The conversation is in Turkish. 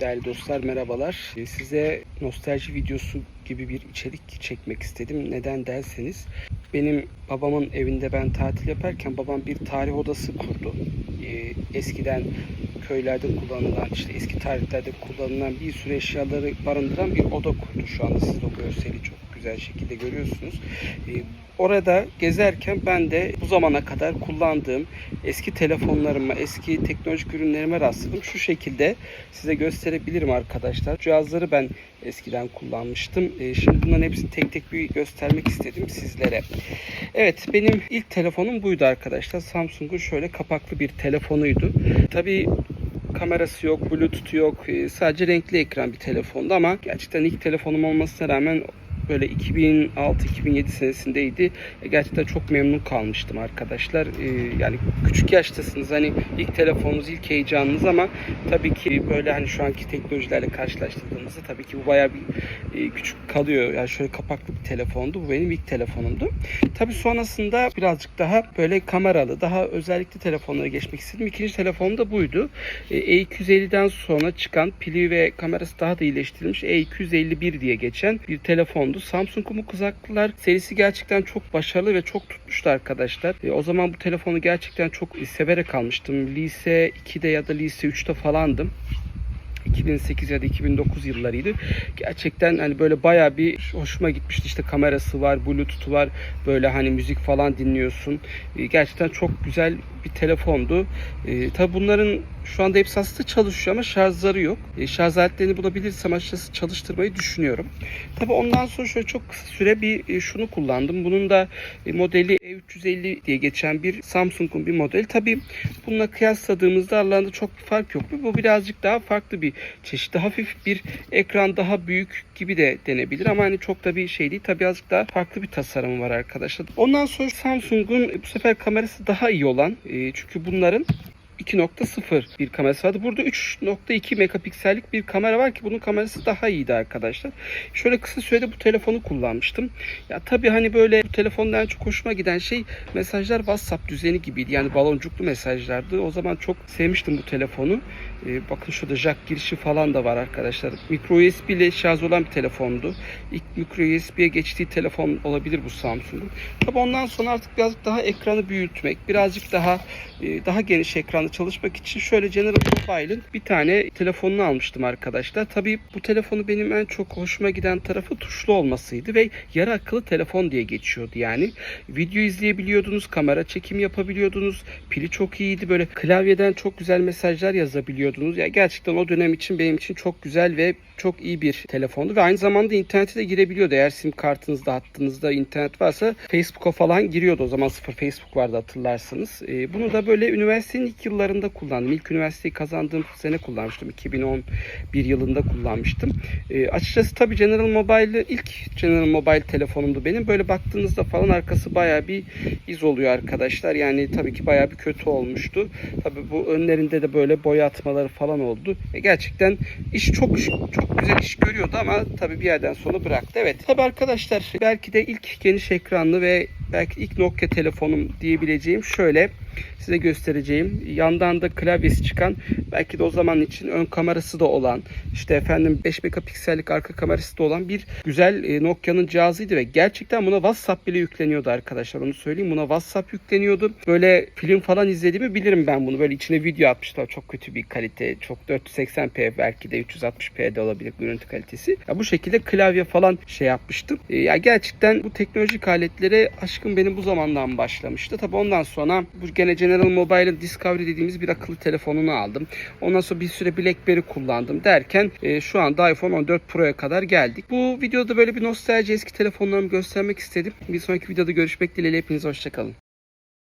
Değerli dostlar merhabalar. Ee, Size nostalji videosu gibi bir içerik çekmek istedim. Neden derseniz benim babamın evinde ben tatil yaparken babam bir tarih odası kurdu. Ee, Eskiden köylerde kullanılan işte eski tarihlerde kullanılan bir sürü eşyaları barındıran bir oda kurdu. Şu anda siz de o görseli çok güzel şekilde görüyorsunuz. Ee, Orada gezerken ben de bu zamana kadar kullandığım eski telefonlarıma, eski teknolojik ürünlerime rastladım. Şu şekilde size gösterebilirim arkadaşlar. Cihazları ben eskiden kullanmıştım. Ee, Şimdi bunların hepsini tek tek bir göstermek istedim sizlere. Evet benim ilk telefonum buydu arkadaşlar. Samsung'un şöyle kapaklı bir telefonuydu. Tabii kamerası yok, bluetooth yok. Ee, Sadece renkli ekran bir telefondu ama gerçekten ilk telefonum olmasına rağmen böyle 2006-2007 senesindeydi. E, Gerçekten çok memnun kalmıştım arkadaşlar. E, Yani küçük yaştasınız hani ilk telefonunuz, ilk heyecanınız ama tabii ki böyle hani şu anki teknolojilerle karşılaştırdığımızda tabii ki bu bayağı bir e, küçük kalıyor. Yani şöyle kapaklı bir telefondu. Bu benim ilk telefonumdu. Tabii sonrasında birazcık daha böyle kameralı, daha özellikli telefonlara geçmek istedim. İkinci telefonum da buydu. E, E250'den sonra çıkan pili ve kamerası daha da iyileştirilmiş E251 diye geçen bir telefondu. Samsung'un bu kızaklılar serisi gerçekten çok başarılı ve çok tutmuştu arkadaşlar. E, o zaman bu telefonu gerçekten çok severek almıştım. Lise 2'de ya da lise 3'te falandım. 2008 ya da 2009 yıllarıydı. Gerçekten hani böyle bayağı bir hoşuma gitmişti. İşte kamerası var, bluetooth'u var. Böyle hani müzik falan dinliyorsun. E, Gerçekten çok güzel bir telefondu. E, tabii bunların şu anda hepsi aslında çalışıyor ama şarjları yok. E, şarj aletlerini bulabilirsem açıkçası çalıştırmayı düşünüyorum. Tabii ondan sonra şöyle çok kısa süre bir e, şunu kullandım. Bunun da e, modeli E350 diye geçen bir Samsung'un bir modeli. Tabii bununla kıyasladığımızda aralarında çok bir fark yok. Bu birazcık daha farklı bir çeşit. Hafif bir ekran daha büyük gibi de denebilir ama hani çok da bir şey değil. Tabii birazcık daha farklı bir tasarımı var arkadaşlar. Ondan sonra Samsung'un bu sefer kamerası daha iyi olan e, çünkü bunların 2.0 bir kamerası vardı. Burada 3.2 megapiksellik bir kamera var ki bunun kamerası daha iyiydi arkadaşlar. Şöyle kısa sürede bu telefonu kullanmıştım. Ya tabii hani böyle bu telefonda en çok hoşuma giden şey mesajlar WhatsApp düzeni gibiydi. Yani baloncuklu mesajlardı. O zaman çok sevmiştim bu telefonu. Ee, bakın şurada jack girişi falan da var arkadaşlar. Micro USB ile şarj olan bir telefondu. İlk micro USB'ye geçtiği telefon olabilir bu Samsung'un. Tabii ondan sonra artık birazcık daha ekranı büyütmek, birazcık daha e, daha geniş ekranlı çalışmak için şöyle General Mobile'ın bir tane telefonunu almıştım arkadaşlar. Tabii bu telefonu benim en çok hoşuma giden tarafı tuşlu olmasıydı ve yarı akıllı telefon diye geçiyordu yani. Video izleyebiliyordunuz, kamera çekim yapabiliyordunuz. Pili çok iyiydi. Böyle klavyeden çok güzel mesajlar yazabiliyordunuz. Ya gerçekten o dönem için benim için çok güzel ve çok iyi bir telefondu ve aynı zamanda internete de girebiliyordu. Eğer sim kartınızda, hattınızda internet varsa Facebook'a falan giriyordu. O zaman sıfır Facebook vardı hatırlarsanız. Ee, bunu da böyle üniversitenin ilk yıllarında kullandım. İlk üniversiteyi kazandığım sene kullanmıştım. 2011 yılında kullanmıştım. Ee, açıkçası tabii General Mobile'ı ilk General Mobile telefonumdu benim. Böyle baktığınızda falan arkası bayağı bir iz oluyor arkadaşlar. Yani tabii ki bayağı bir kötü olmuştu. Tabii bu önlerinde de böyle boya atmaları falan oldu. E, gerçekten iş çok çok güzel iş görüyordu ama tabii bir yerden sonra bıraktı. Evet. Tabii arkadaşlar belki de ilk geniş ekranlı ve belki ilk Nokia telefonum diyebileceğim şöyle size göstereceğim. Yandan da klavyesi çıkan belki de o zaman için ön kamerası da olan işte efendim 5 megapiksellik arka kamerası da olan bir güzel e, Nokia'nın cihazıydı ve gerçekten buna WhatsApp bile yükleniyordu arkadaşlar. Onu söyleyeyim. Buna WhatsApp yükleniyordu. Böyle film falan izlediğimi bilirim ben bunu. Böyle içine video atmışlar. Çok kötü bir kalite. Çok 480p belki de 360p'de olabilir görüntü kalitesi. Ya bu şekilde klavye falan şey yapmıştım. E, ya gerçekten bu teknolojik aletlere aşkım benim bu zamandan başlamıştı. Tabi ondan sonra bu gene General Mobile'ın Discovery dediğimiz bir akıllı telefonunu aldım. Ondan sonra bir süre BlackBerry kullandım derken e, şu anda iPhone 14 Pro'ya kadar geldik. Bu videoda böyle bir nostalji eski telefonlarımı göstermek istedim. Bir sonraki videoda görüşmek dileğiyle hepinize hoşçakalın.